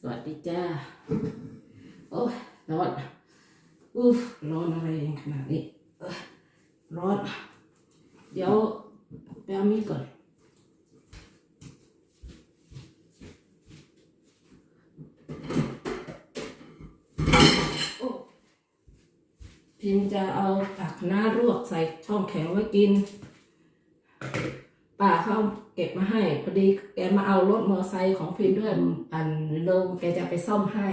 สวัสดีจ้า โอ้ยร้อนอู้ร้อนอะไรขนาดนี้ร้อน เดี๋ยวไปเอามีดก่อน พิมจะเอาผักหน้ารวกใส่ช่องแข็งไว้กิน ป้าเขาเก็บมาให้ พอดีแกมาเอารถมอเตอร์ไซค์ของพิมด้วยอันลงแกจะไปซ่อมให้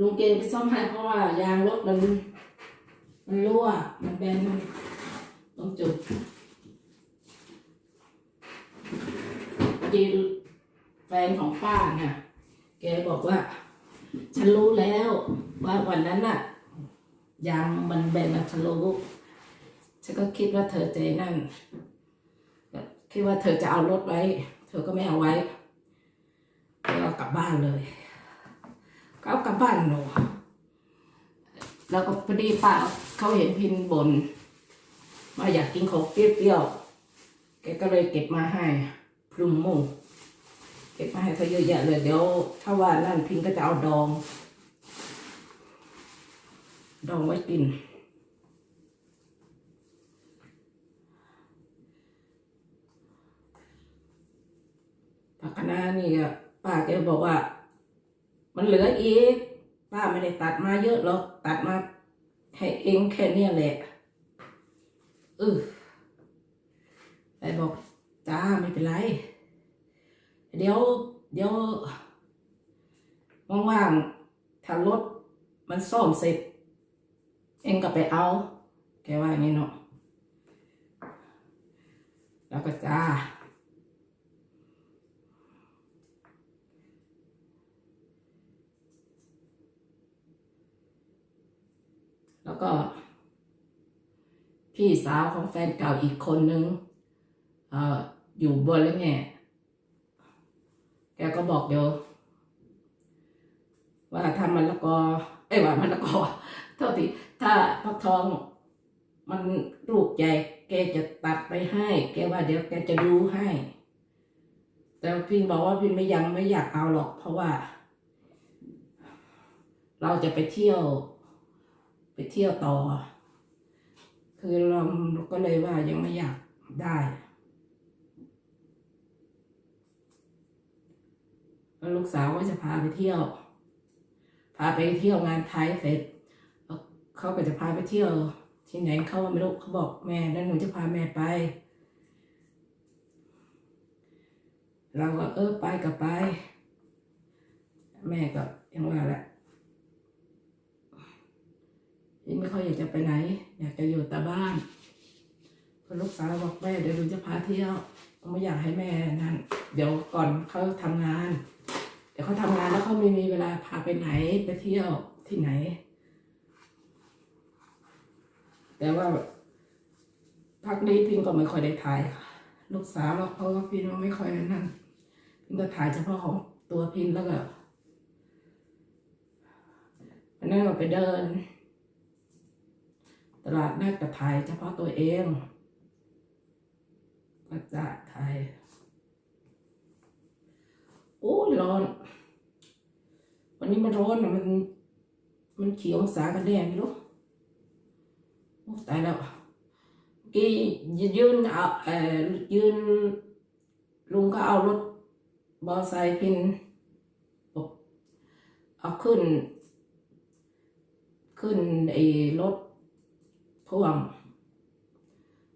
ลุงเกณฑ์ไปซ่อมให้เพราะว่ายางรถมันมันรั่วมันแบนตรงจุดพอ ดีแฟนของป้าเนี่ยแกบอกว่า ฉันรู้แล้วว่าวันนั้นน่ะยางมันแบนนะฉันรู้ฉันก็คิดว่าเธอใจนั่นคิดว่าเธอจะเอารถไว้ เธอก็ไม่เอาไว้ก็เอากลับบ้านเลยก็เอากลับบ้านหนูแล้วก็พอดีป้าเขาเห็นพินบนมาอยากกินของเปรี้ยวๆแกก็เลยเก็บมาให้ พรุมหมูเก็บมาให้เขาเยอะแยะเลย เดี๋ยว ถ้าว่านั่นพินก็จะเอาดอง ดองไว้กิน ผักคะน้านี่ก็ป้าแกบอกว่า มันเหลืออีก ป้าไม่ได้ตัดมาเยอะหรอก ตัดมาให้เองแค่เนี้แหละเออแต่บอก จ้าไม่เป็นไร เดี๋ยว เดี๋ยวว่างๆถ้ารถมันซ่อมเสร็จ เองก็ไปเอา แกว่าอย่างนี้เนาะแล้วก็จ้าแล้วก็ พี่สาวของแฟนเก่าอีกคนนึง เอ่อ อยู่บนแล้วไงแกก็บอกเดี๋ยวว่าถ้ามันละกอ เอ้ยว่ามันละกอเท่าที่ถ้าพักทอง มันลูกใหญ่แกจะตัดไปให้ แกว่าเดี๋ยวแกจะดูให้ แต่พี่บอกว่าพี่ไม่ยังไม่อยากเอาหรอก เพราะว่า เราจะไปเที่ยว ไปเที่ยวต่อ คือเราก็เลยว่ายังไม่อยากได้ แล้วลูกสาวก็จะพาไปเที่ยว พาไปเที่ยวงานไทยเสร็จแล้วเขาก็จะพาไปเที่ยว ที่ไหนเขาไม่รู้เขาบอกแม่แล้วหนูจะพาแม่ไป เราก็เออไปก็ไป แม่ก็ยังว่าแหละยังไม่ค่อยอยากจะไปไหน อยากจะอยู่แต่บ้านพอลูกสาวบอกแม่เดี๋ยวหนูจะพาเที่ยวไม่อยากให้แม่นั่น เดี๋ยวก่อนเขาทำงาน เดี๋ยวเขาทำงานแล้วเขาไม่มีเวลาพาไปไหนไปเที่ยวที่ไหน แต่ว่าพักนี้พิงก็ไม่ค่อยได้ถ่ายค่ะลูกสาวเราเพราะว่าพิงไม่ค่อยนั่นพิงก็ถ่ายเฉพาะของตัวพิงแล้วก็วันนั้นเราไปเดิน ตลาดนัดกระถ่ายเฉพาะตัวเองก็จะถ่าย อ้ยร้อน วันนี้มันร้อนอะมัน มันขีองศากันแน่ไม่รู้โอ้ตายแล้วกี้ยืนเอาเอ่อยืนลุงก็เอารถบอไซค์พินอกเอาขึ้น ขึ้นไอ้รถพ่วง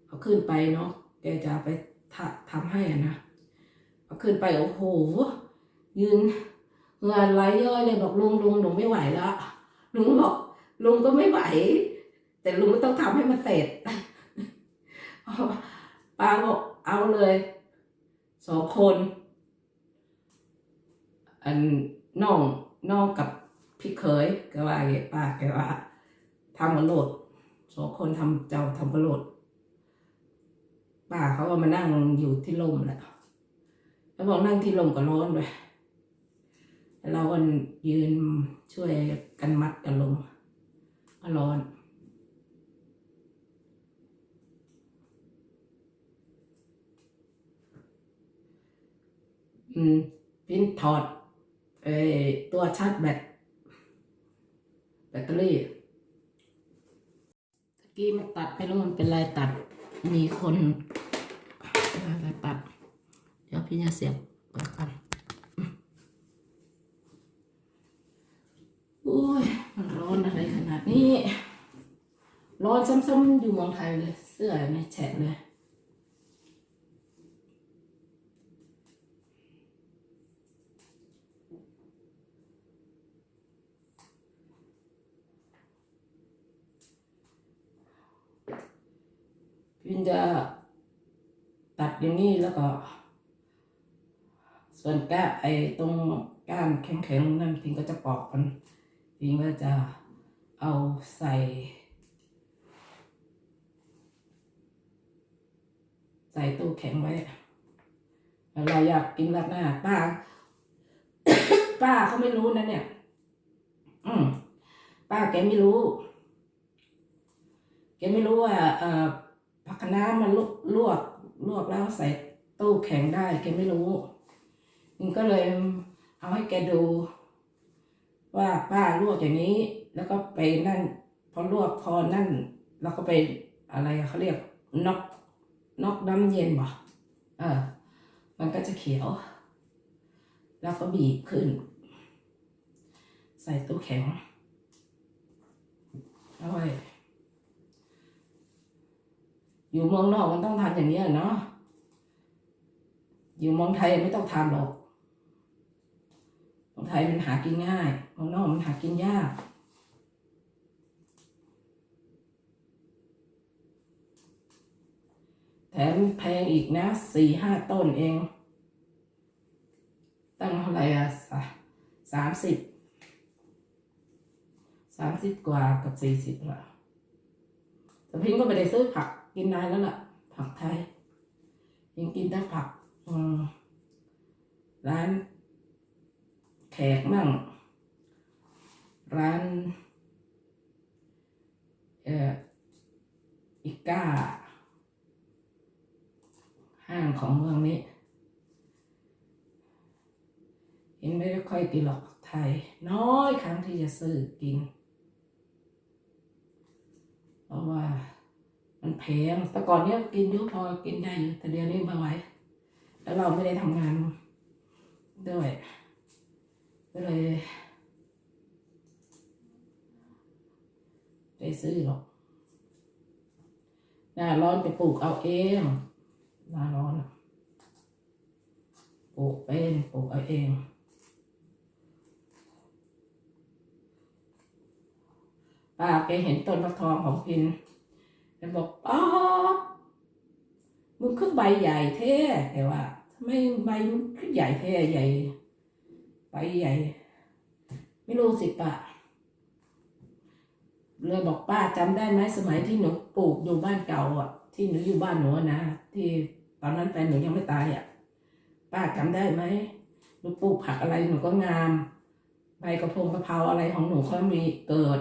เอาขึ้นไปเนาะแกจะไปทำให้นะเอาขึ้นไปโอ้โห ยืนเงื่อไหลย้อยเลยบอกลุงลุงหนูไม่ไหวแล้วลุงบอกลุงก็ไม่ไหว แต่ลุงก็ต้องทำให้มันเสร็จป้าบอกเอาเลยสองคนอันน้องน้องกับพี่เคยก็ว่าอย่างงี้ป้าแกว่าทำมันโหลดสองคนทำเจ้าทำประโลดป้าเขาก็มานั่งอยู่ที่ลมแหละแล้วบอกนั่งที่ลมก็ร้อนเลย เราก็ยืนช่วยกันมัดกันลงก็ร้อนอืมพินถอดไอตัวชาร์จแบตแบตเตอรี่ตะกี้มันตัดไม่รู้มันเป็นไรตัด มีคนอะไรตัด เดี๋ยวพี่จะเสียบก่อน โอ้ยมันร้อนอะไรขนาดนี้ ร้อนซ้ำๆอยู่เมืองไทยเลย เสื้อไม่แฉะเลยพินจะตัดอย่างนี้แล้วก็ ส่วนก้าไอ้ตรงก้านแข็งๆนั่นพิงก็จะปอกมัน พิงก็จะเอาใส่ ใส่ตู้แข็งไว้เราอยากกินราดหน้าป้า ป้าเขาไม่รู้นะเนี่ย อืมป้าแกไม่รู้ แกไม่รู้ว่าเอ่อผักคะน้ามันลวกลวกลวกแล้วใส่ตู้แข็งได้ แกไม่รู้นี่ก็เลยเอาให้แกดู ว่าป้าลวกอย่างนี้ แล้วก็ไปนั่น พอลวกพอนั่น แล้วก็ไปอะไรเขาเรียกนอกนอกน้ำเย็นบ่เออ มันก็จะเขียว แล้วก็บีบขึ้น ใส่ตู้แข็งเอาไว้อยู่เมืองนอกมันต้องทำอย่างนี้ยเนาะอยู่เมืองไทยไม่ต้องทำหรอก เมืองไทยมันหากินง่ายเมืองนอกมันหากินยาก แถมแพงอีกนะสี่ห้าต้นเอง ตั้งเท่าไหร่อะสะสามสิบสามสิบกว่ากับสี่สิบละแต่พิงก็ไม่ได้ซื้อผักกินนานแล้วล่ะ ผักไทยยังกินแต่ผักร้าน แขกมั่ง ร้านเอ่ออีก้า ห้างของเมืองนี้เห็นไม่ได้ค่อยกินหรอกไทย น้อยครั้งที่จะซื้อกิน เพราะว่ามันแพงแต่ก่อนเนี้ยกินยุพอกินได้อยู่แต่เดี๋ยวนี้ไม่ไหวแล้วเราไม่ได้ทำงานด้วย ก็เลยได้ซื้อหรอกหน้าร้อนไปปลูกเอาเองหน้าร้อนปลูกเป็นปลูกเอาเองป้าแกเห็นต้นฟักทองของพินแกบอกป๊ามึงขึ้นใบใหญ่แท้แต่ว่าทำไมใบมันขึ้นใหญ่แท้ใหญ่ ใบใหญ่ ไม่รู้สิป้าเลยบอกป้าจำได้ไหมสมัยที่หนูปลูกอยู่บ้านเก่าอะ ที่หนูอยู่บ้านหนูนะที่ตอนนั้นแฟนหนูยังไม่ตายอะ ป้าจำได้ไหมหนูปลูกผักอะไรหนูก็งาม ใบกระพงกระเพราอะไรของหนูเขามีเกิด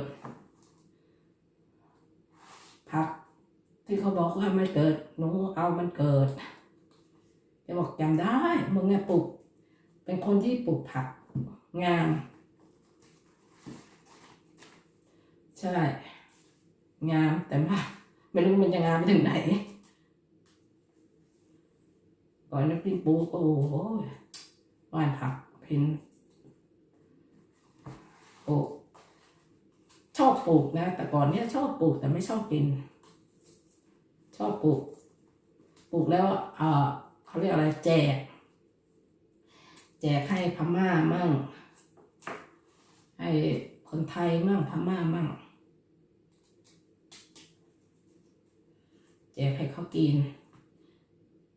ผักที่เขาบอกว่าไมันเกิดหนูเอามันเกิดแกบอกจำได้มึงเนี่ยปลูก เป็นคนที่ปลูกผัก งาม ใช่ งามแต่ว่าไม่รู้มันจะงามไปถึงไหนก่อนนั้นพินปลูกโอ้โหวานผักเพินปลูกชอบปลูกนะ แต่ก่อนเนี้ยชอบปลูกแต่ไม่ชอบกิน ชอบปลูก ปลูกแล้วเออเขาเรียกอะไรแจก แจกให้พม่ามั่ง ให้คนไทยมั่งพม่ามั่งแจกให้เขากิน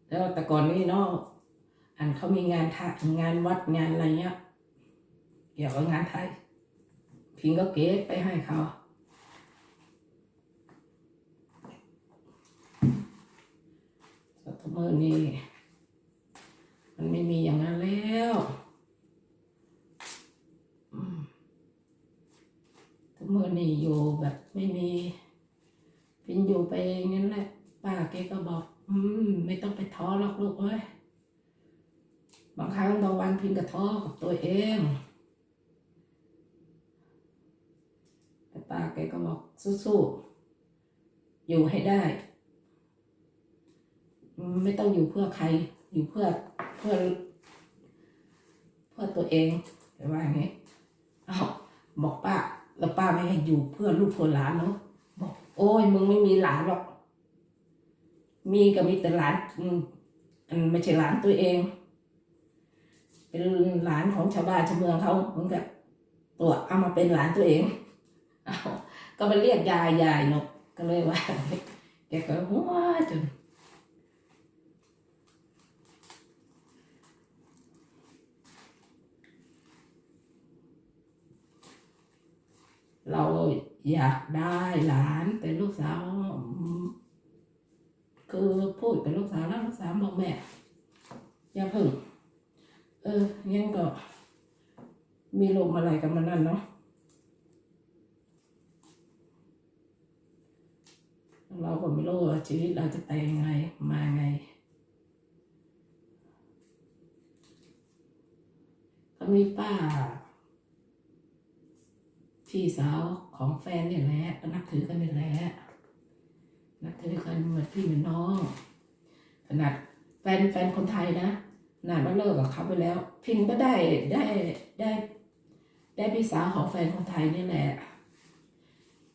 แล้วแต่ก่อนนี้เนาะอันเขามีงานทะงานวัดงานอะไรเงี้ยเกี่ยวกับงานไทย พิงก็เก็บไปให้เขาสัตว์มือนี่มันไม่มีอย่างนั้นแล้ว ก็เมื่อนี่อยู่แบบไม่มีพินอยู่ไปองนั้นแหละป้าแกก็บอก อืม ไม่ต้องไปท้อหรอกลูกเอ้ยบางครั้งบางวันพินก็ท้อกับตัวเองแต่ป้าแกก็บอกสู้ๆอยู่ให้ได้ ไม่ต้องอยู่เพื่อใคร อยู่เพื่อเพื่อ เพื่อตัวเองแต่ว่าอย่างนี้เอาวบอกป้า แล้วป้าไม่ให้อยู่เพื่อลูกเพื่อหลานเนาะบอก โอ้ยมึงไม่มีหลานหรอก มีก็มีแต่หลานอืมอันไม่ใช่หลานตัวเอง เป็นหลานของชาวบ้านชาวเมืองเขาเหมือนกับตัวเอามาเป็นหลานตัวเองเอาก็มาเรียกยายยายเนาะก็เลยว่าแกก็หัวจน เราอยากได้หลานแต่ลูกสาวคือพูดกับลูกสาวแล้วลูกสาวบอกแม่อย่าพึ่ง เออยังก็ มีลมอะไรกันมันนั่นเนาะเราก็ไม่รู้ว่าชีวิตเราจะไปยังไงมาไงก็มีป้า พี่สาวของแฟนเนี่ยแหละก็นับถือกันนี่แหละนับถือกันเหมือนพี่เหมือนน้อง ขนาดแฟนแฟนคนไทยนะขนาดว่าเลิกกับเขาไปแล้ว พิมก็ได้ได้ได้ ได้พี่สาวของแฟนคนไทยนี่แหละ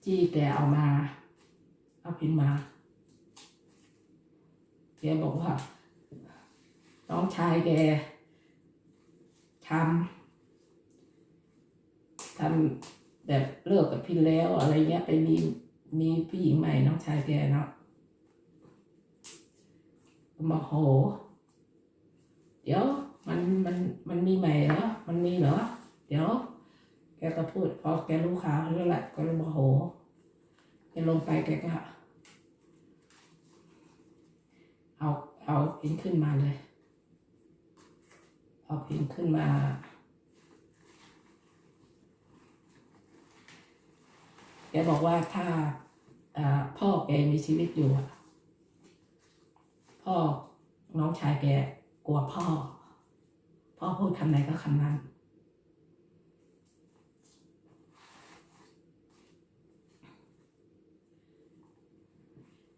ที่แกเอามา เอาพิมมาแกบอกว่าน้องชายแกทำทำ แบบเลิกกับพี่แล้วอะไรเงี้ยไปมีมีผู้หญิงใหม่น้องชายแกเนาะมาโห เดี๋ยวมันมันมันมีใหม่เหรอมันมีเหรอ เดี๋ยว แกก็พูดพอแกรู้ข่าวแล้วแหละก็เลยโมโหแกลงไปแกก็เอาเอาพินขึ้นมาเลย เอาพินขึ้นมา แกบอกว่าถ้าพ่อแกมีชีวิตอยู่พ่อน้องชายแกกลัวพ่อ พ่อพูดคำไหนก็คำนั้น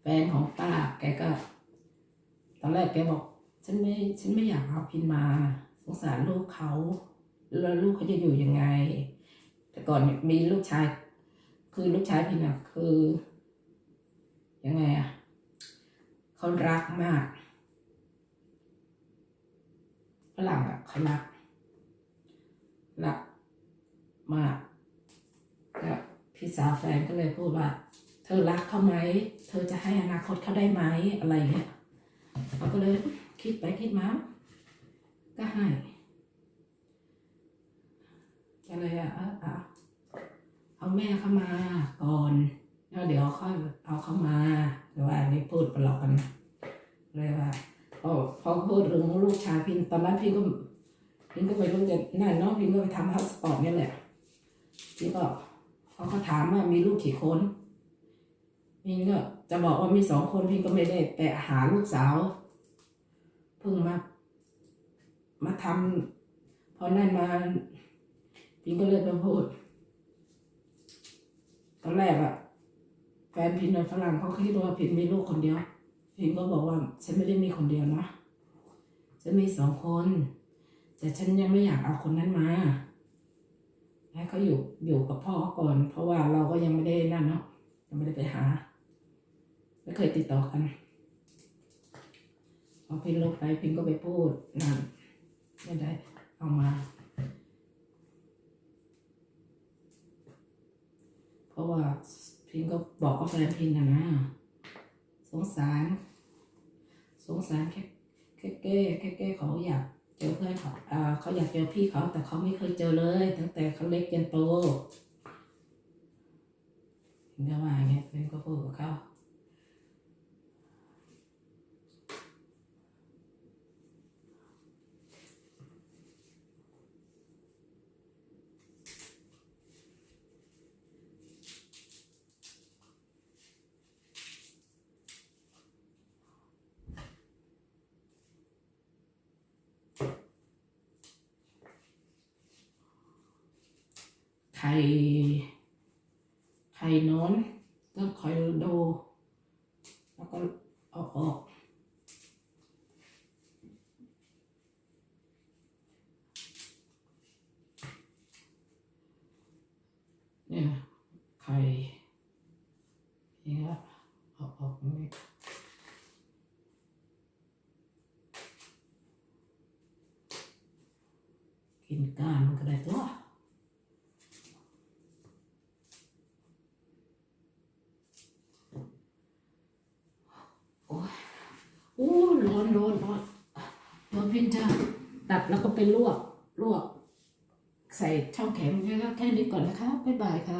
แฟนของป้าแกก็ ตอนแรกแกบอก ฉันไม่ฉันไม่อยากเอาพินมา สงสารลูกเขา แล้วลูกเขาจะอยู่ยังไง แต่ก่อนมีลูกชาย คือลูกชายพินะคือ ยังไงอะเขารักมากฝรั่งอะเขารักรักมากแล้วพี่สาวแฟนก็เลยพูดว่า เธอรักเขาไหม เธอจะให้อนาคตเขาได้ไหมอะไรเงี้ยเขาก็เลยคิดไปคิดมา ก็ให้ก็เลยอะเอา เอาแม่เข้ามาก่อนแล้วเดี๋ยวค่อยเอาเข้ามาหรือว่าอันนี้พูดประหลอกกันเลยว่าพอพอพูดเรื่องลูกชายพินตอนนั้นพินก็พินก็ไปรู้จะนั่นเนาะพินก็ไปทำพาสปอร์ตนี่แหละพินก็เขาก็ถามว่ามีลูกกี่คนพินก็จะบอกว่ามีสองคนพินก็ไม่ได้แต่หาลูกสาวเพิ่งมามาทำพอนั่นมาพินก็เลยมาพูด ตอนแรกอะแฟนพินเป็นฝรั่งเขาคิดว่าพินมีลูกคนเดียว พินก็บอกว่า ฉันไม่ได้มีคนเดียวนะฉันมีสองคน แต่ฉันยังไม่อยากเอาคนนั้นมาให้เขาอยู่อยู่กับพ่อก่อน เพราะว่าเราก็ยังไม่ได้นั่นเนาะยังไม่ได้ไปหา ไม่เคยติดต่อกันพอพินลงไปพินก็ไปพูดนั่นไม่ได้เอามา เพ ราะว่าพิงก็บอกกับแฟนพิงนะนะสงสาร สงสารแค่แค่แก้แค่แก้เขาอยากเจอเพื่อนเขาอ่าเขาอยากเจอพี่เขาแต่เขาไม่เคยเจอเลย ตั้งแต่เขาเล็กจนโตพินก็ว่าอย่างเงี้ยพิงก็พูดกับเขา ไข่ไข่นอนต้องคอยดู แล้วก็เอาออกเนี่ยไข่เนี่ยาออกนี่กินก้านมันก็ได้ตัว โอ้ยโอ้ร้อนร้อนร้อนร้อนพินจ้าตัด แล้วก็ไปลวกลวก ใส่ช่องแข็งแค่แค่นี้ก่อนนะคะ บ๊ายบายค่ะ